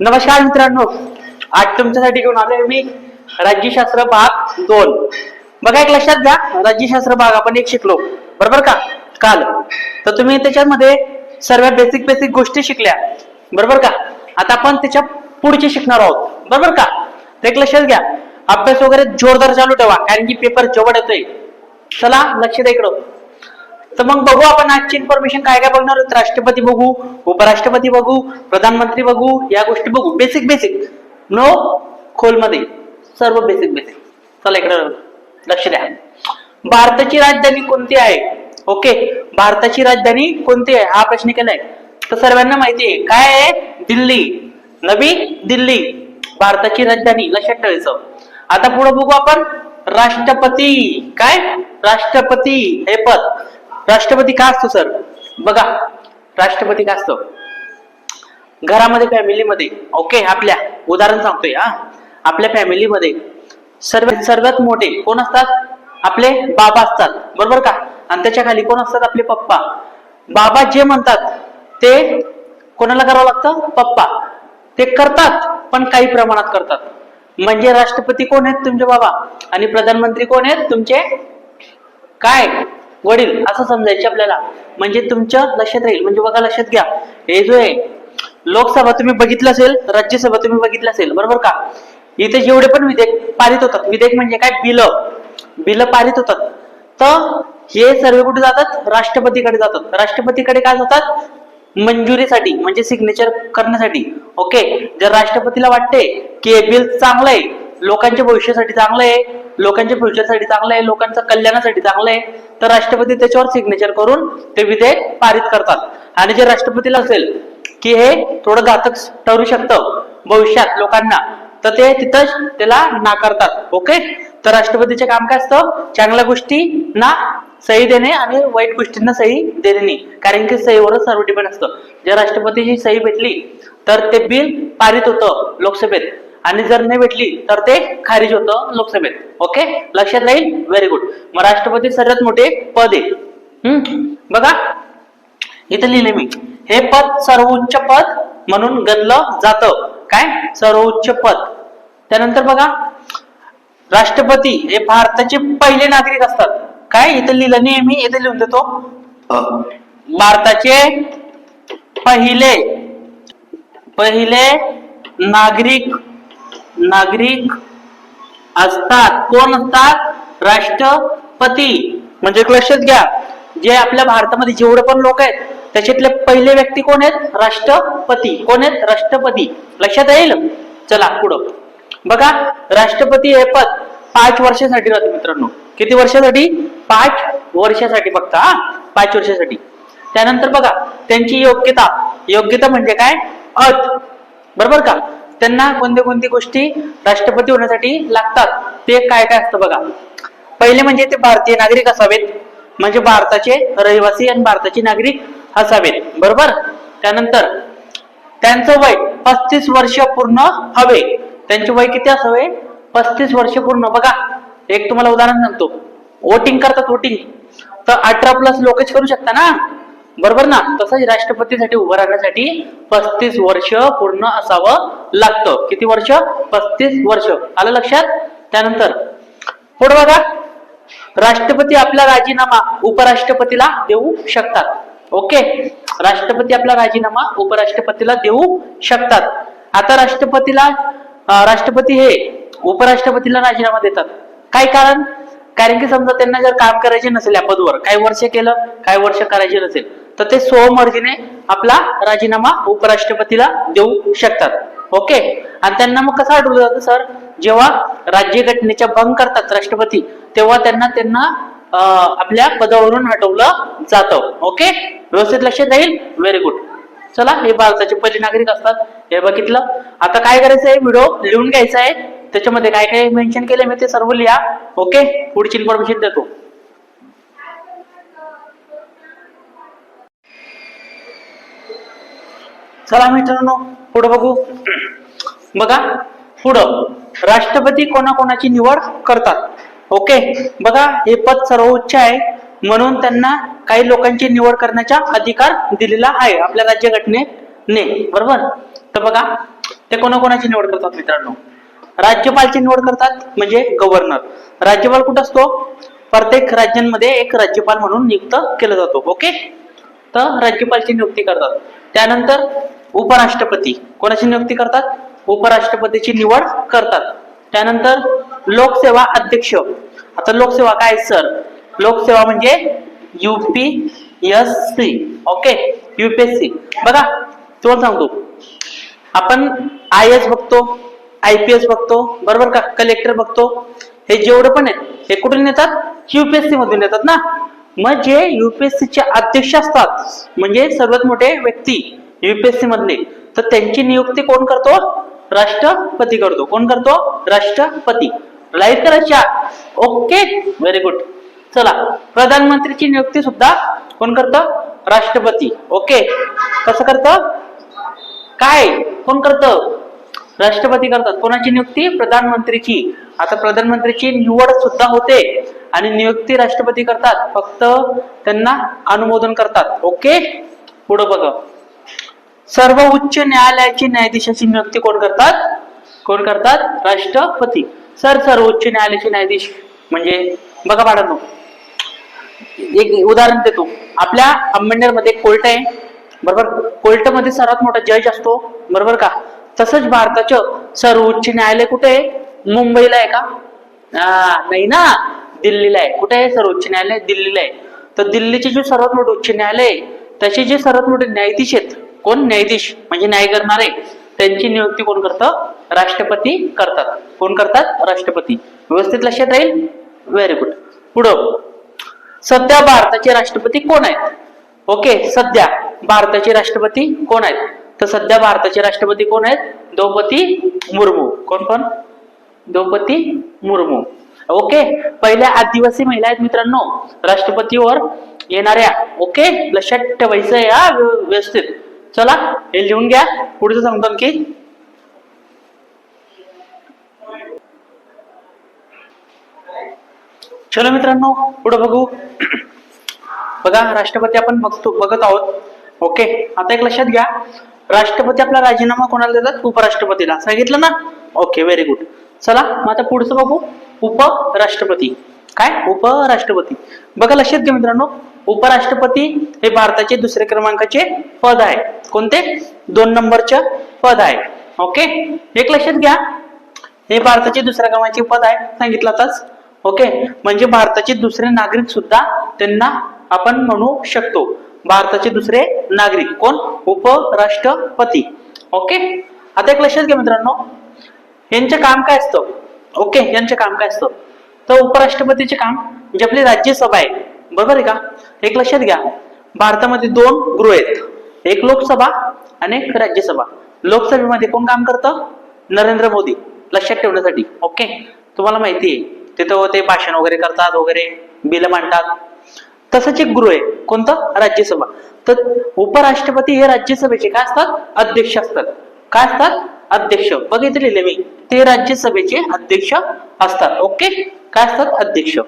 नमस्कार मित्रांनो आज तुमच्यासाठी घेऊन आलोय मी राज्यशास्त्र भाग दोन. बघा एक लक्षात घ्या राज्यशास्त्र भाग आपण एक शिकलो. बरोबर का? काल. तर तुम्ही त्याच्यामध्ये सर्व बेसिक बेसिक गोष्टी शिकल्या. बरोबर का? आता आपण त्याच्या पुढचे शिकणार आहोत. बरोबर का? तर एक लक्षात घ्या अभ्यास वगैरे जोरदार चालू ठेवा कारण की पेपर जवळ येतोय. चला लक्ष द्या इकडं. तर मग बघू आपण आजची इन्फॉर्मेशन काय काय बघणार आहोत. राष्ट्रपती बघू उपराष्ट्रपती बघू प्रधानमंत्री बघू या गोष्टी बघू. बेसिक बेसिक नो खोलमध्ये. सर्व बेसिक बेसिक चला इकडे लक्ष द्या. भारताची राजधानी कोणती आहे? ओके भारताची राजधानी कोणती आहे? हा प्रश्न केलाय. तर सर्वांना माहिती आहे. काय आहे? दिल्ली. नवी दिल्ली. भारताची राजधानी. लक्षात ठेवायचं. आता पुढे बघू आपण राष्ट्रपती. काय? राष्ट्रपती. हे पद. राष्ट्रपती का असतो सर? बघा राष्ट्रपती का असतो? घरामध्ये फॅमिलीमध्ये ओके आपल्या उदाहरण सांगतोय हा. आपल्या फॅमिलीमध्ये सर्व सर्वात मोठे कोण असतात? आपले बाबा असतात बरोबर का? आणि त्याच्याखाली कोण असतात? आपले पप्पा. बाबा जे म्हणतात ते कोणाला करावं लागतं? पप्पा. ते करतात पण काही प्रमाणात करतात. म्हणजे राष्ट्रपती कोण आहेत तुमचे बाबा? आणि प्रधानमंत्री कोण आहेत तुमचे? काय? वडील असं समजायचे आपल्याला. म्हणजे तुमच्या लक्षात राहील. म्हणजे बघा लक्षात घ्या. हे जो आहे लोकसभा तुम्ही बघितलं असेल राज्यसभा तुम्ही बघितलं असेल बरोबर का? इथे जेवढे पण विधेयक पारित होतात. विधेयक म्हणजे काय? बिल. बिल पारित होतात. तर हे सर्व कुठे जातात? राष्ट्रपतीकडे जातात. राष्ट्रपतीकडे काय जातात? मंजुरीसाठी म्हणजे सिग्नेचर करण्यासाठी. ओके जर राष्ट्रपतीला वाटते की हे बिल चांगलं आहे लोकांच्या भविष्यासाठी चांगलं आहे लोकांच्या फ्युचरसाठी चांगलं आहे लोकांच्या कल्याणासाठी चांगलं आहे तर राष्ट्रपती त्याच्यावर सिग्नेचर करून ते विधेयक पारित करतात. आणि जे राष्ट्रपतीला असेल की हे थोडं घातक ठरू शकतं भविष्यात लोकांना तर ते तिथंच त्याला नाकारतात ओके? तर राष्ट्रपतीचे काम काय असतं? चांगल्या गोष्टींना सही देणे आणि वाईट गोष्टींना सही देणे नाही. कारण की सहीवरच सर्व डिपेंड असतं. जर राष्ट्रपतीची सही भेटली तर ते बिल पारित होतं लोकसभेत. आणि जर नाही भेटली तर ते खारिज होतं लोकसभेत. ओके लक्षात राहील? व्हेरी गुड मग राष्ट्रपती सर्वात मोठे पद आहे. हम्म? बघा. इथं लिहिले मी. हे पद सर्वोच्च पद म्हणून गणलं जातं. काय? सर्वोच्च पद. त्यानंतर बघा. राष्ट्रपती हे भारताचे पहिले नागरिक असतात. काय? इथं लिहिलं नाही मी. इथं लिहून देतो. भारताचे पहिले पहिले नागरिक नागरिक असतात. कोण असतात? राष्ट्रपती. म्हणजे लक्षात घ्या. जे आपल्या भारतामध्ये जेवढे पण लोक आहेत त्याच्यातले पहिले व्यक्ती कोण आहेत? राष्ट्रपती. कोण आहेत? राष्ट्रपती. लक्षात येईल? चला पुढं. बघा राष्ट्रपती हे पद पाच वर्षासाठी राहते मित्रांनो. किती वर्षासाठी? पाच वर्षासाठी फक्त हा? पाच वर्षासाठी. त्यानंतर बघा त्यांची योग्यता. योग्यता म्हणजे काय? अट. बरोबर का? त्यांना कोणत्या कोणती गोष्टी राष्ट्रपती होण्यासाठी लागतात. ते काय काय असतं बघा. पहिले म्हणजे ते भारतीय नागरिक असावेत. म्हणजे भारताचे रहिवासी आणि भारताचे नागरिक असावेत. बरोबर? त्यानंतर त्यांचं वय पस्तीस वर्ष पूर्ण हवे. त्यांचे वय किती असावे? पस्तीस वर्ष पूर्ण. बघा एक तुम्हाला उदाहरण सांगतो. वोटिंग करतात वोटिंग तर अठरा प्लस लोकच करू शकता ना? बरोबर ना? तसंच राष्ट्रपतीसाठी उभं राहण्यासाठी पस्तीस वर्ष पूर्ण असावं लागतं. किती वर्ष? पस्तीस वर्ष. आलं लक्षात? त्यानंतर पुढे बघा. राष्ट्रपती आपला राजीनामा उपराष्ट्रपतीला देऊ शकतात. ओके? राष्ट्रपती आपला राजीनामा उपराष्ट्रपतीला देऊ शकतात. आता राष्ट्रपतीला राष्ट्रपती हे उपराष्ट्रपतीला राजीनामा देतात. काय कारण? कारण की समजा त्यांना जर काम करायचे नसेल या पदवर काही वर्ष केलं काही वर्ष करायचे नसेल तर ते स्वमर्जीने आपला राजीनामा उपराष्ट्रपतीला देऊ शकतात. ओके? आणि त्यांना मग कसं आढळलं जातं सर? जेव्हा राज्यघटनेच्या भंग करतात राष्ट्रपती तेव्हा त्यांना त्यांना आपल्या पदावरून हटवलं जातं. ओके? व्यवस्थित लक्षात राहील? व्हेरी गुड चला हे भारताचे पहिले नागरिक असतात. हे बघितलं. आता काय करायचं आहे व्हिडिओ लिहून घ्यायचा आहे. त्याच्यामध्ये काय काय मेन्शन केलंय मी ते सर्व लिहा. ओके पुढची इन्फॉर्मेशन देतो. चला मित्रांनो पुढे बघू. बघा पुढं. राष्ट्रपती कोणाकोणाची निवड करतात. ओके बघा हे पद सर्वोच्च आहे. म्हणून त्यांना काही लोकांची निवड करण्याचा अधिकार दिलेला आहे आपल्या राज्यघटनेने. बरोबर? तर बघा ते कोणाकोणाची निवड करतात मित्रांनो? राज्यपालची निवड करतात म्हणजे गव्हर्नर राज्यपाल कुठं असतो? प्रत्येक राज्यांमध्ये एक राज्यपाल म्हणून नियुक्त केला जातो ओके तर राज्यपालची नियुक्ती करतात. त्यानंतर उपराष्ट्रपती कोणाची नियुक्ती करतात? उपराष्ट्रपतीची निवड करतात. त्यानंतर लोकसेवा अध्यक्ष. आता लोकसेवा काय सर? लोकसेवा म्हणजे युपीएससी ओके युपीएससी बघा तुम्हाला सांगतो. आपण आय एस बघतो. आय पी एस बघतो बरोबर का? कलेक्टर बघतो. हे जेवढं पण आहे हे कुठून येतात युपीएससी मधून येतात ना? मग जे युपीएससी चे अध्यक्ष असतात म्हणजे सर्वात मोठे व्यक्ती युपीएससी मधले तर त्यांची नियुक्ती कोण करतो? राष्ट्रपती करतो. कोण करतो? राष्ट्रपती. लाइट करायच्या ओके व्हेरी गुड चला प्रधानमंत्रीची नियुक्ती सुद्धा कोण करतं? राष्ट्रपती. ओके कसं करतं? काय? कोण करतं? राष्ट्रपती करतात. कोणाची नियुक्ती? प्रधानमंत्रीची. आता प्रधानमंत्रीची निवड सुद्धा होते आणि नियुक्ती राष्ट्रपती करतात. फक्त त्यांना अनुमोदन करतात. ओके? पुढे बघा. सर्व उच्च न्यायालयाची न्यायाधीशाची नियुक्ती कोण करतात? कोण करतात? राष्ट्रपती. सर सर्व उच्च न्यायालयाचे न्यायाधीश म्हणजे बघा बाळांनो. एक उदाहरण देतो. आपल्या अंबेडकरमध्ये कोर्ट आहे. बरोबर? कोर्टमध्ये सर्वात मोठा जज असतो. बरोबर का? तसंच भारताचं सर्वोच्च न्यायालय कुठे आहे? मुंबईला आहे का? हा, नाही ना. दिल्लीला आहे. कुठे आहे सर्वोच्च न्यायालय? दिल्लीला आहे. तर दिल्लीचे जे सर्वात मोठे उच्च न्यायालय आहे त्याचे जे सर्वात मोठे न्यायाधीश आहेत कोण? न्यायाधीश म्हणजे न्याय करणारे. त्यांची नियुक्ती कोण करतं? राष्ट्रपती करतात. कोण करतात? राष्ट्रपती. व्यवस्थित लक्षात राहील? व्हेरी गुड पुढं. सध्या भारताचे राष्ट्रपती कोण आहेत? ओके सध्या भारताचे राष्ट्रपती कोण आहेत? तर सध्या भारताचे राष्ट्रपती कोण आहेत? द्रौपदी मुर्मू. कोण कोण? द्रौपदी मुर्मू. ओके? पहिल्या आदिवासी महिला आहेत मित्रांनो. राष्ट्रपतीवर येणाऱ्या ओके? लक्षात ठेवायचं या व्यवस्थित. चला हे लिहून घ्या. पुढचं सांगतो की चलो मित्रांनो पुढे बघू. बघा राष्ट्रपती आपण बघतो बघत आहोत. ओके? आता एक लक्षात घ्या. राष्ट्रपती आपला राजीनामा कोणाला देतात? उपराष्ट्रपतीला. सांगितलं ना? ओके व्हेरी गुड चला मग आता पुढचं बघू. उपराष्ट्रपती. काय? उपराष्ट्रपती. बघा लक्षात घ्या मित्रांनो. उपराष्ट्रपती हे भारताचे दुसऱ्या क्रमांकाचे पद आहे. कोणते? दोन नंबरचे पद आहे. ओके एक लक्षात घ्या. हे भारताचे दुसऱ्या क्रमांकाचे पद आहे. सांगितलं आताच. ओके म्हणजे भारताचे दुसरे नागरिक सुद्धा त्यांना आपण म्हणू शकतो. भारताचे दुसरे नागरिक. कोण? उपराष्ट्रपती. ओके? आता एक लक्षात घ्या मित्रांनो. यांचं काम काय असतं? ओके यांचं काम काय असतं? तर उपराष्ट्रपतीचे काम जे आपली राज्यसभा आहे. बरोबर आहे का? एक लक्षात घ्या. भारतामध्ये दोन गृह आहेत. एक लोकसभा आणि एक राज्यसभा. लोकसभेमध्ये कोण काम करतं? नरेंद्र मोदी. लक्षात ठेवण्यासाठी. ओके? तुम्हाला माहिती आहे. तिथं ते भाषण वगैरे करतात वगैरे. बिल मांडतात. तसंच एक गृह आहे. कोणतं? राज्यसभा. तर उपराष्ट्रपती हे राज्यसभेचे काय असतात? अध्यक्ष असतात. काय असतात? अध्यक्ष. बघितलेले मी. ते राज्यसभेचे अध्यक्ष असतात. ओके? काय असतात? अध्यक्ष.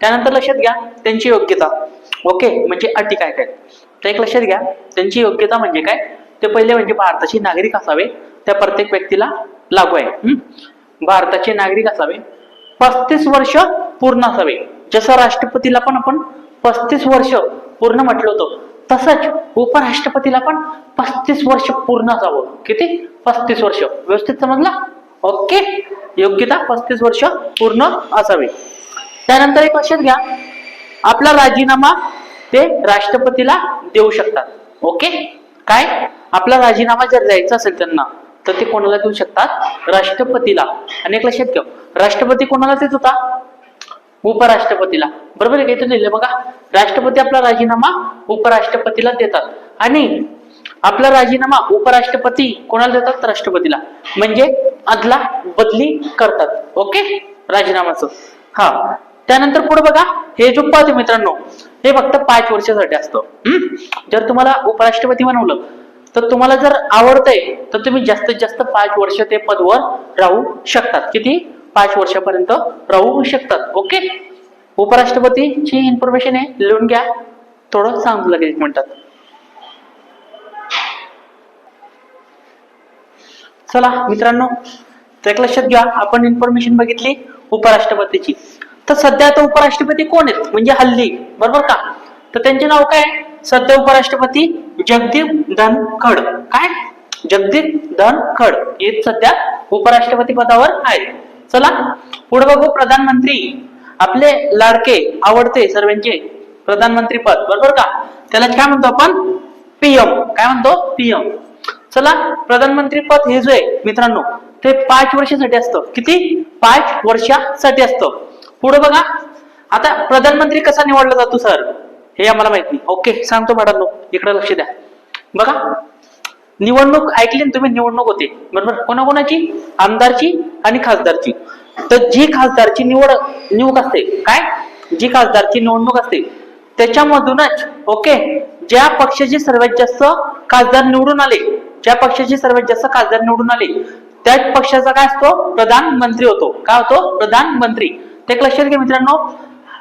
त्यानंतर लक्षात घ्या त्यांची योग्यता. ओके? म्हणजे अटी काय काय? तर एक लक्षात घ्या त्यांची योग्यता म्हणजे काय? ते पहिले म्हणजे भारताचे नागरिक असावे. त्या प्रत्येक व्यक्तीला लागू आहे. हम्म? भारताचे नागरिक असावे. पस्तीस वर्ष पूर्ण असावे. जसं राष्ट्रपतीला पण आपण पस्तीस वर्ष पूर्ण म्हटलं होतं. तसंच उपराष्ट्रपतीला पण पस्तीस वर्ष पूर्ण असावं. किती? पस्तीस वर्ष. व्यवस्थित समजला? ओके. योग्यता पस्तीस वर्ष पूर्ण असावे. त्यानंतर एक लक्षात घ्या. आपला राजीनामा ते राष्ट्रपतीला देऊ शकतात. ओके? काय? आपला राजीनामा जर द्यायचा असेल त्यांना तर ते कोणाला देऊ शकतात? राष्ट्रपतीला. आणि एक लक्षात घ्या राष्ट्रपती कोणाला देत होता? उपराष्ट्रपतीला. बरोबर आहे काहीतरी लिहिलं बघा? राष्ट्रपती आपला राजीनामा उपराष्ट्रपतीला देतात. आणि आपला राजीनामा उपराष्ट्रपती कोणाला देतात? राष्ट्रपतीला. म्हणजे अदला बदली करतात. ओके? राजीनामाच हा. त्यानंतर पुढे बघा. हे जो पद आहे मित्रांनो हे फक्त पाच वर्षासाठी असतं. जर तुम्हाला उपराष्ट्रपती बनवलं तर तुम्हाला जर आवडतंय तर तुम्ही जास्तीत जास्त पाच वर्ष ते पदवर राहू शकतात. किती? पाच वर्षापर्यंत राहू शकतात. ओके उपराष्ट्रपतीची इन्फॉर्मेशन आहे लिहून घ्या. थोडं सांगू लगेच म्हणतात. चला मित्रांनो तर एक लक्षात घ्या. आपण इन्फॉर्मेशन बघितली उपराष्ट्रपतीची. तर सध्या आता उपराष्ट्रपती कोण आहेत? म्हणजे हल्ली. बरोबर का? तर त्यांचे नाव काय? आहे? सध्या उपराष्ट्रपती जगदीप धनखड. काय? जगदीप धनखड. हे सध्या उपराष्ट्रपती पदावर आहेत. चला पुढे बघू प्रधानमंत्री. आपले लाडके आवडते सर्वांचे प्रधानमंत्री पद बरोबर का? त्याला काय म्हणतो आपण? पीएम काय म्हणतो? पीएम चला प्रधानमंत्री पद हे जो आहे मित्रांनो ते पाच वर्षासाठी असतं. किती? पाच वर्षासाठी असतं. पुढे बघा. आता प्रधानमंत्री कसा निवडला जातो सर? हे आम्हाला माहीत नाही. ओके सांगतो मॅडम इकडे लक्ष द्या. बघा. निवडणूक ऐकली ना तुम्ही निवडणूक होते. बरोबर? कोणाकोणाची? आमदारची? आणि खासदारची. तर जी खासदारची निवड निवड असते काय? जी खासदारची निवडणूक असते त्याच्यामधूनच ओके? ज्या पक्षाचे सर्वात जास्त खासदार निवडून आले ज्या पक्षाचे सर्वात जास्त खासदार निवडून आले त्याच पक्षाचा काय असतो? प्रधानमंत्री होतो. काय होतो? प्रधानमंत्री. ते लक्षात घ्या मित्रांनो.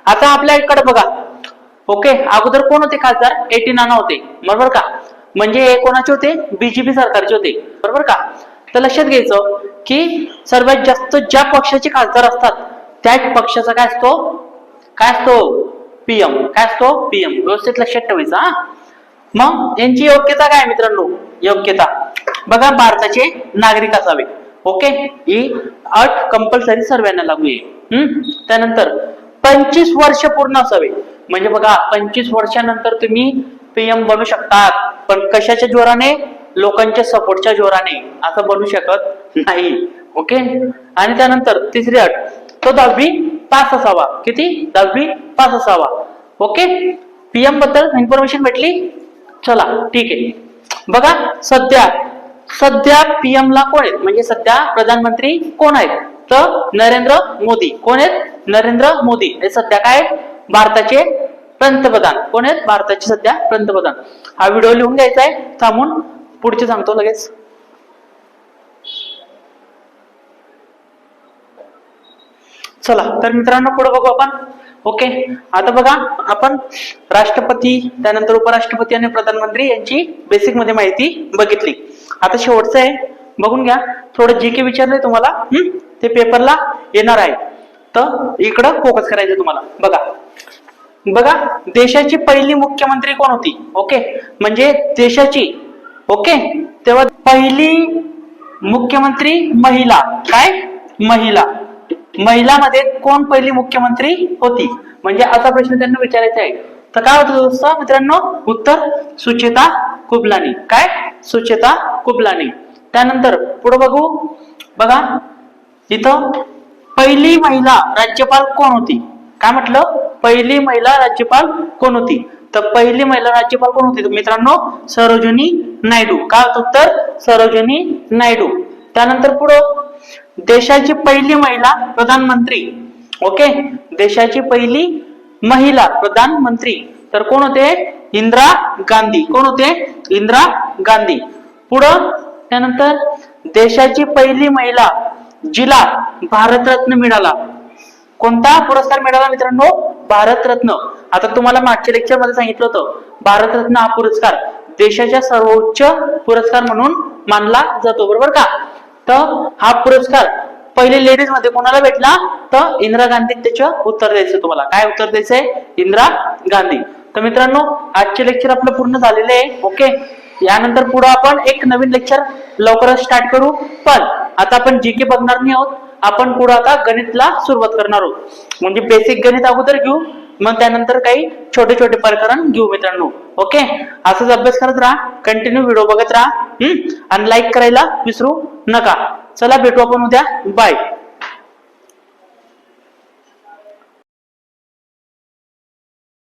आता आपल्या इकडे बघा. ओके? अगोदर कोण होते खासदार? एटी नाना होते. बरोबर का? म्हणजे हे कोणाचे होते? बीजेपी सरकारचे होते. बरोबर का? तर लक्षात घ्यायचं. की सर्वात जास्त ज्या पक्षाचे खासदार असतात त्याच पक्षाचा काय असतो? काय असतो? पीएम काय असतो? पीएम व्यवस्थित लक्षात ठेवायचा हा? मग यांची योग्यता काय मित्रांनो? योग्यता. बघा भारताचे नागरिक असावे. ओके? ही अट कंपल्सरी सर्वांना लागू आहे. हम्म? त्यानंतर पंचवीस वर्ष पूर्ण असावे. म्हणजे बघा पंचवीस वर्षानंतर तुम्ही पीएम बनू शकतात. पण कशाच्या जोराने? लोकांच्या सपोर्टच्या जोराने. असं बनू शकत नाही. ओके आणि त्यानंतर तिसरी अट. तो दहावी पास असावा. किती? दहावी पास असावा. ओके पीएमबद्दल इन्फॉर्मेशन भेटली? चला ठीक आहे. बघा सध्या सध्या पीएम ला कोण आहेत? म्हणजे सध्या प्रधानमंत्री कोण आहेत? तर नरेंद्र मोदी. कोण आहेत? नरेंद्र मोदी. हे सध्या काय आहेत? भारताचे पंतप्रधान. कोण आहेत? भारताचे सध्या पंतप्रधान. हा व्हिडिओ लिहून घ्यायचा आहे. थांबून पुढचे सांगतो लगेच. चला तर मित्रांनो पुढे बघू आपण. ओके आता बघा आपण राष्ट्रपती त्यानंतर उपराष्ट्रपती आणि प्रधानमंत्री यांची बेसिकमध्ये माहिती बघितली. आता शेवटचं आहे बघून घ्या. थोडं जे के विचारलंय तुम्हाला हम्म, ते पेपरला येणार आहे. तर इकडं फोकस करायचं तुम्हाला. बघा. बघा देशाची पहिली मुख्यमंत्री कोण होती? ओके म्हणजे देशाची. ओके तेव्हा पहिली मुख्यमंत्री महिला. काय? महिला. महिलामध्ये कोण पहिली मुख्यमंत्री होती? म्हणजे असा प्रश्न त्यांना विचारायचा आहे. तर काय होतं दोस्त? मित्रांनो उत्तर सुचेता कुबलानी. काय? सुचेता कुबलानी. त्यानंतर पुढे बघू. बघा. इथं पहिली महिला राज्यपाल कोण होती? काय म्हटलं? पहिली महिला राज्यपाल कोण होती? तर पहिली महिला राज्यपाल कोण होती? तर मित्रांनो सरोजिनी नायडू. काय होतं उत्तर? सरोजिनी नायडू. त्यानंतर पुढं देशाची पहिली महिला प्रधानमंत्री. ओके देशाची पहिली महिला प्रधानमंत्री. तर कोण होते? इंदिरा गांधी. कोण होते? इंदिरा गांधी. पुढं त्यानंतर देशाची पहिली महिला जिला भारतरत्न मिळाला. कोणता पुरस्कार मिळाला मित्रांनो? भारतरत्न. आता तुम्हाला मागच्या लेक्चरमध्ये सांगितलं होतं भारतरत्न हा पुरस्कार देशाच्या सर्वोच्च पुरस्कार म्हणून मानला जातो. बरोबर का? तर हा पुरस्कार पहिले लेडीजमध्ये कोणाला भेटला? तर इंदिरा गांधी त्याचं उत्तर द्यायचं तुम्हाला. काय उत्तर द्यायचंय? इंदिरा गांधी. तर मित्रांनो आजचे लेक्चर आपलं पूर्ण झालेले आहे ओके यानंतर पुढे आपण एक नवीन लेक्चर लवकरच स्टार्ट करू. पण आता आपण जी के बघणार नाही आहोत. आपण पुढे आता गणितला सुरुवात करणार आहोत. म्हणजे बेसिक गणित अगोदर घेऊ. मग त्यानंतर काही छोटे छोटे प्रकरण घेऊ मित्रांनो. ओके असंच अभ्यास करत राहा. कंटिन्यू व्हिडिओ बघत राहा. हम्म? आणि लाईक करायला विसरू नका. चला भेटू आपण उद्या. बाय